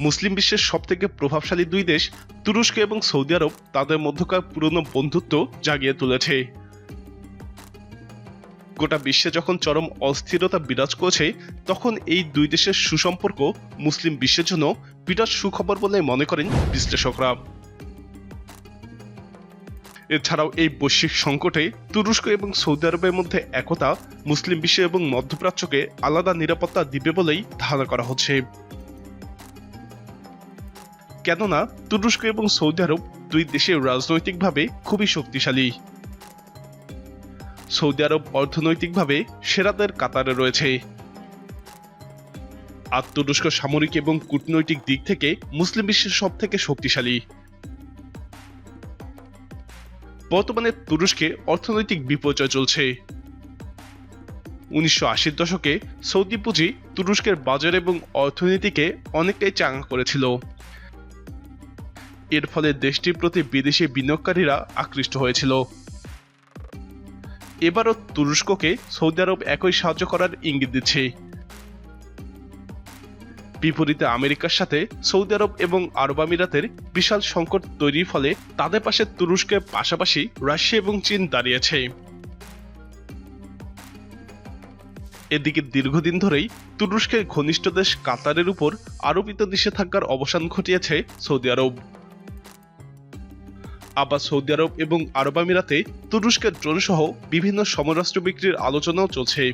মুসলিম বিশ্বের সবথেকে প্রভাবশালী দুই দেশ, তুরস্ক এবং সৌদি আরব, তাদের মধ্যকার পুরনো বন্ধুত্ব জাগিয়ে তুলেছে। গোটা বিশ্বে যখন চরম অস্থিরতা বিরাজ করছে, তখন এই দুই দেশের সুসম্পর্ক মুসলিম বিশ্বের জন্য বিরাট সুখবর বলে মনে করেন বিশ্লেষকরা। এছাড়াও এই বৈশ্বিক সংকটে তুরস্ক এবং সৌদি আরবের মধ্যে একতা মুসলিম বিশ্ব এবং মধ্যপ্রাচ্যকে আলাদা নিরাপত্তা দিবে বলেই ধারণা করা হচ্ছে। কেননা তুরস্ক এবং সৌদি আরব দুই দেশে রাজনৈতিকভাবে খুবই শক্তিশালী। সৌদি আরব অর্থনৈতিকভাবে সেরাদের কাতারে রয়েছে। আর তুরস্ক সামরিক এবং কূটনৈতিক দিক থেকে মুসলিম বিশ্বের সব থেকে শক্তিশালী। বর্তমানে তুরস্কে অর্থনৈতিক বিপর্যয় চলছে। উনিশশো আশির দশকে সৌদি পুঁজি তুরস্কের বাজার এবং অর্থনীতিকে অনেকটাই চাঙ্গা করেছিল। এর ফলে দেশটির প্রতি বিদেশি বিনিয়োগকারীরা আকৃষ্ট হয়েছিল। এবারও তুরস্ককে সৌদি আরব একই সাহায্য করার ইঙ্গিত দিচ্ছে। বিপরীতে আমেরিকার সাথে সৌদি আরব এবং আরব আমিরাতের বিশাল সংকট তৈরির ফলে তাদের পাশে তুরস্কের পাশাপাশি রাশিয়া এবং চীন দাঁড়িয়েছে। এদিকে দীর্ঘদিন ধরেই তুরস্কের ঘনিষ্ঠ দেশ কাতারের উপর আরোপিত নিষেধাজ্ঞার অবসান ঘটিয়েছে সৌদি আরব। আবার সৌদি আরব এবং আরব আমিরাতে তুরস্কের ড্রোন সহ বিভিন্ন সমরাস্ত্র বিক্রির আলোচনাও চলছে।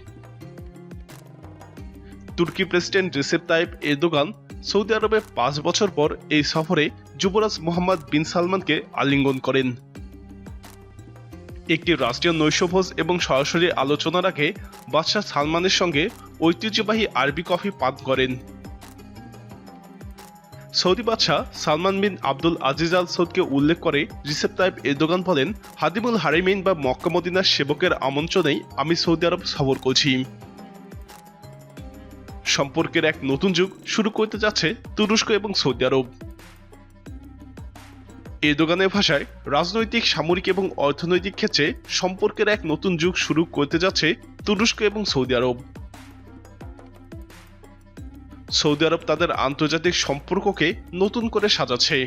তুর্কি president Recep Tayyip Erdogan Saudi আরবে পাঁচ বছর পর এই সফরে যুবরাজ মোহাম্মদ বিন সালমানকে আলিঙ্গন করেন। একটি রাষ্ট্রীয় নৈশভোজ এবং সরাসরি আলোচনার আগে বাদশাহ সালমানের সঙ্গে ঐতিহ্যবাহী আরবি কফি পান করেন। সৌদি বাদশাহ সালমান বিন আব্দুল আজিজ আল সৌদকে উল্লেখ করে রিসেপ তাইব এরদোগান বলেন, হাদিমুল হারিমিন বা মক্কা মদিনার সেবকের আমন্ত্রণেই আমি সৌদি আরব সফর করছি। সম্পর্কের এক নতুন যুগ শুরু করতে যাচ্ছে তুরস্ক এবং সৌদি আরব। এরদোগানের ভাষায় রাজনৈতিক, সামরিক এবং অর্থনৈতিক ক্ষেত্রে সম্পর্কের এক নতুন যুগ শুরু করতে যাচ্ছে তুরস্ক এবং সৌদি আরব। সৌদি আরব তাদের আন্তর্জাতিক সম্পর্ককে নতুন করে সাজাচ্ছে।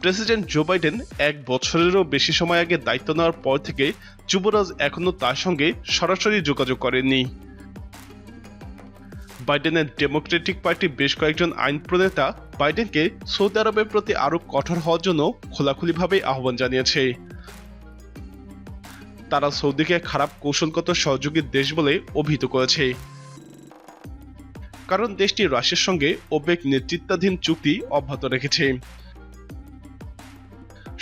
প্রেসিডেন্ট জো বাইডেন এক বছরেরও বেশি সময় আগে দায়িত্ব নেওয়ার পর থেকে যুবরাজ এখনও তার সঙ্গে সরাসরি যোগাযোগ করেননি। বাইডেনের ডেমোক্রেটিক পার্টি বেশ কয়েকজন আইন প্রণেতা বাইডেনকে সৌদি আরবের প্রতি আরও কঠোর হওয়ার জন্য খোলাখুলিভাবে আহ্বান জানিয়েছে। তারা সৌদিকে খারাপ কৌশলগত সহযোগী দেশ বলে অভিহিত করেছে। কারণ দেশটি রাশিয়ার সঙ্গে ওপেক নেতৃত্বাধীন চুক্তি অব্যাহত রেখেছে।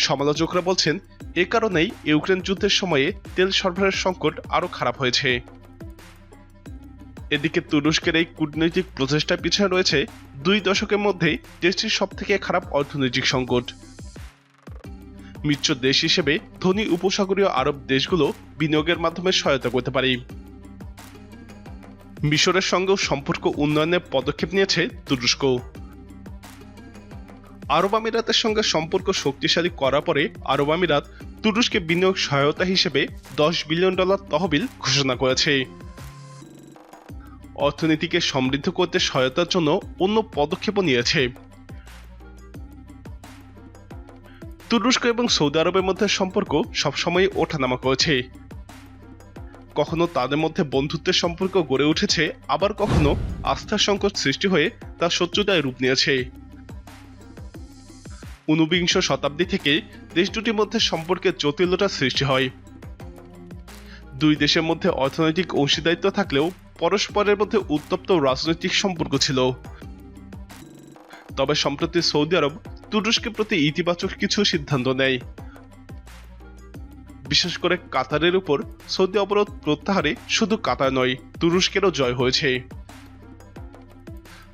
সমালোচকরা বলছেন, এ কারণেই ইউক্রেন যুদ্ধের সময়ে তেল সরবরাহের সংকট আরও খারাপ হয়েছে। এদিকে তুরস্কের এই কূটনৈতিক প্রচেষ্টার পিছনে রয়েছে দুই দশকের মধ্যে দেশটির সব থেকে খারাপ অর্থনৈতিক সংকট। মিত্র দেশ হিসেবে ধনী উপসাগরীয় আরব দেশগুলো বিনিয়োগের মাধ্যমে সহায়তা করতে পারে। মিশরের সঙ্গেও সম্পর্ক উন্নয়নের পদক্ষেপ নিয়েছে তুরস্ক। আরব আমিরাতের সঙ্গে সম্পর্ক শক্তিশালী করার পরে আরব আমিরাত তুরস্কে বিনিয়োগ সহায়তা হিসেবে দশ বিলিয়ন ডলার তহবিল ঘোষণা করেছে। অর্থনীতিকে সমৃদ্ধ করতে সহায়তার জন্য অন্য পদক্ষেপও নিয়েছে। তুরস্ক এবং সৌদি আরবের মধ্যে সম্পর্ক সবসময় ওঠানামা করেছে। কখনো তাদের মধ্যে বন্ধুত্বের সম্পর্ক গড়ে উঠেছে, আবার কখনো আস্থার সংকট সৃষ্টি হয়ে তা শত্রুতায় রূপ নিয়েছে। ঊনবিংশ শতাব্দী থেকে দেশ দুটির মধ্যে সম্পর্কের জটিলতা সৃষ্টি হয়। দুই দেশের মধ্যে অর্থনৈতিক অংশীদারিত্ব থাকলেও পরস্পরের মধ্যে উত্তপ্ত রাজনৈতিক সম্পর্ক ছিল। তবে সম্প্রতি সৌদি আরব তুরস্কের প্রতি ইতিবাচক কিছু সিদ্ধান্ত নেয়। বিশেষ করে কাতারের উপর সৌদি অবরোধ প্রত্যাহারে শুধু কাতার নয়, তুরস্কেরও জয় হয়েছে।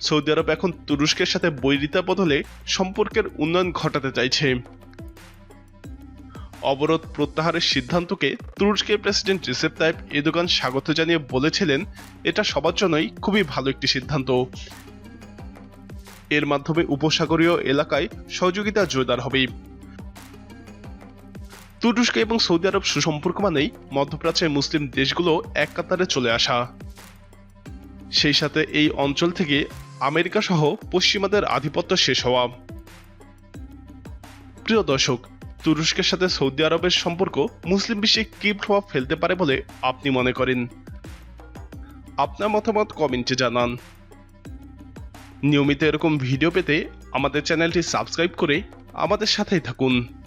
সৌদি আরব এখন তুরস্কের সাথে বৈরিতা বদলে সম্পর্কের উন্নয়ন ঘটাতে চাইছে। অবরোধ প্রত্যাহারের সিদ্ধান্তকে তুরস্কের প্রেসিডেন্ট রিসেপ তাইপ এদোগান স্বাগত জানিয়ে বলেছিলেন, এটা সবার জন্যই খুবই ভালো একটি সিদ্ধান্ত। এর মাধ্যমে উপসাগরীয় এলাকায় সহযোগিতা জোরদার হবে। তুরস্ক এবং সৌদি আরব সুসম্পর্ক মানেই মধ্যপ্রাচ্যের মুসলিম দেশগুলো এক কাতারে চলে আসা। সেই সাথে এই অঞ্চল থেকে আমেরিকা সহ পশ্চিমাদের আধিপত্য শেষ হওয়া। প্রিয় দর্শক, তুরস্কের সাথে সৌদি আরবের সম্পর্ক মুসলিম বিশ্বে কি প্রভাব ফেলতে পারে বলে আপনি মনে করেন? আপনার মতামত কমেন্টে জানান। নিয়মিত এরকম ভিডিও পেতে আমাদের চ্যানেলটি সাবস্ক্রাইব করে আমাদের সাথেই থাকুন।